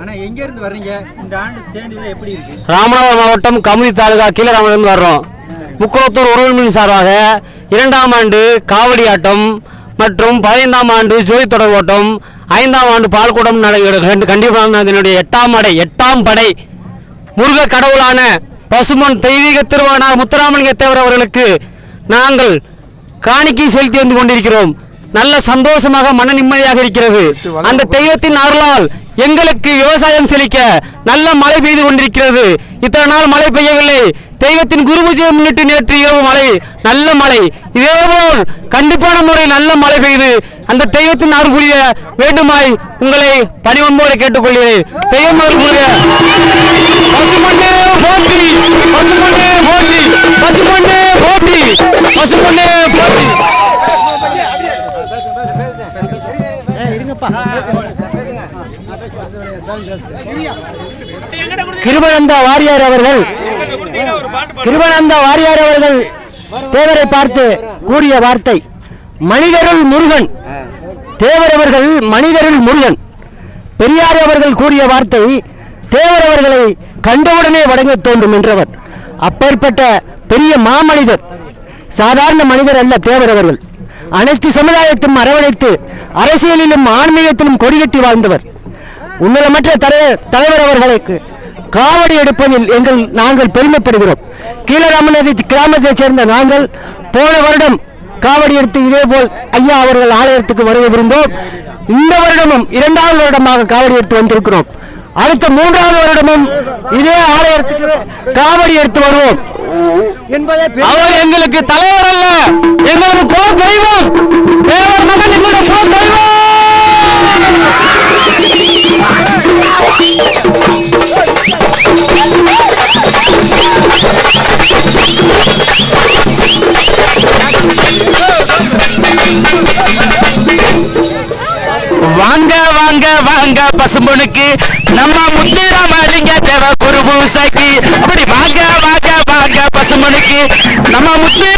ஆனா எங்கேருந்து வர்றீங்க? இந்த ஆண்டு எப்படி இருக்கு? ராமநாதபுரம் மாவட்டம் கமுதி தாலுகா கீழராமலிருந்து வர்றோம். முக்குளத்தூர் உறவுமின் சார்பாக இரண்டாம் ஆண்டு காவடி ஆட்டம் மற்றும் பதினைந்தாம் ஆண்டு ஜோதி தொடர் ஓட்டம் ஐந்தாம் ஆண்டு பால்குடம் கண்டிப்பாக எட்டாம் அடை எட்டாம் படை. முருக கடவுளான பசுமன் தெய்வீக திருவானார் முத்துராமலிங்க தேவர் அவர்களுக்கு நாங்கள் காணிக்கை செலுத்தி வந்து கொண்டிருக்கிறோம். நல்ல சந்தோஷமாக மன நிம்மதியாக இருக்கிறது. அந்த தெய்வத்தின் அருளால் எங்களுக்கு விவசாயம் செழிக்க நல்ல மழை பெய்து கொண்டிருக்கிறது. இத்தனை நாள் மழை பெய்யவில்லை. தெய்வத்தின் குரு பூஜையை முன்னிட்டு நேற்று இரவு மழை நல்ல மழை. இதேபோல் கண்டிப்பான முறை நல்ல மழை பெய்து அந்த தெய்வத்தின் அருள் புரிய வேண்டுமாய் உங்களை பணிவன்போடு கேட்டுக்கொள்கிறேன். தெய்வம் அருள் கிருபனந்த வாரியார் அவர்கள் கிருபனந்த வாரியார் அவர்கள் தேவரை பார்த்து கூறிய வார்த்தை மனிதருள் முருகன். தேவர் அவர்கள் மனிதருள் முருகன். பெரியார் அவர்கள் கூறிய வார்த்தை தேவர் அவர்களை கண்டவுடனே வணங்கத் தோன்றும் என்றவர். அப்பேற்பட்ட பெரிய மாமனிதர் சாதாரண மனிதர் அல்ல தேவர் அவர்கள். அனைத்து சமுதாயத்தையும் அரவணைத்து அரசியலிலும் ஆன்மீகத்திலும் கொடிகட்டி வாழ்ந்தவர். உன்னதமற்ற தலைவர் தலைவர் அவர்களுக்கு காவடி எடுப்பதில் எங்கள் நாங்கள் பெருமைப்படுகிறோம். கீழராமநதி கிராமத்தைச் சேர்ந்த நாங்கள் போன வருடம் காவடி எடுத்து இதேபோல் ஐயா அவர்கள் ஆலயத்துக்கு வருகை புரிந்தோம். இந்த வருடமும் இரண்டாவது வருடமாக காவடி எடுத்து வந்திருக்கிறோம். அடுத்த மூன்றாவது வருடமும் இதே ஆலயத்துக்கு காவடி எடுத்து வருவோம். என்பதை அவர் எங்களுக்கு தலைவர் அல்ல. வாங்க நம்ம நம்ம முத்துராமலிங்க தேவ குரு பூசைக்கு. அப்படி வாங்க வாங்க வாங்க பசும்பனுக்கு. நம்ம முத்துராமலிங்க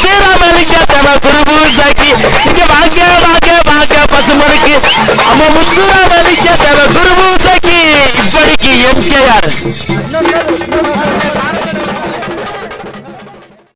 நம்ம முத்து ராமலிங்க தேவ இங்க வாங்க வாங்க வாங்க பசுமனுக்கு அம்மா முத்து தேவ குருபூசைக்கு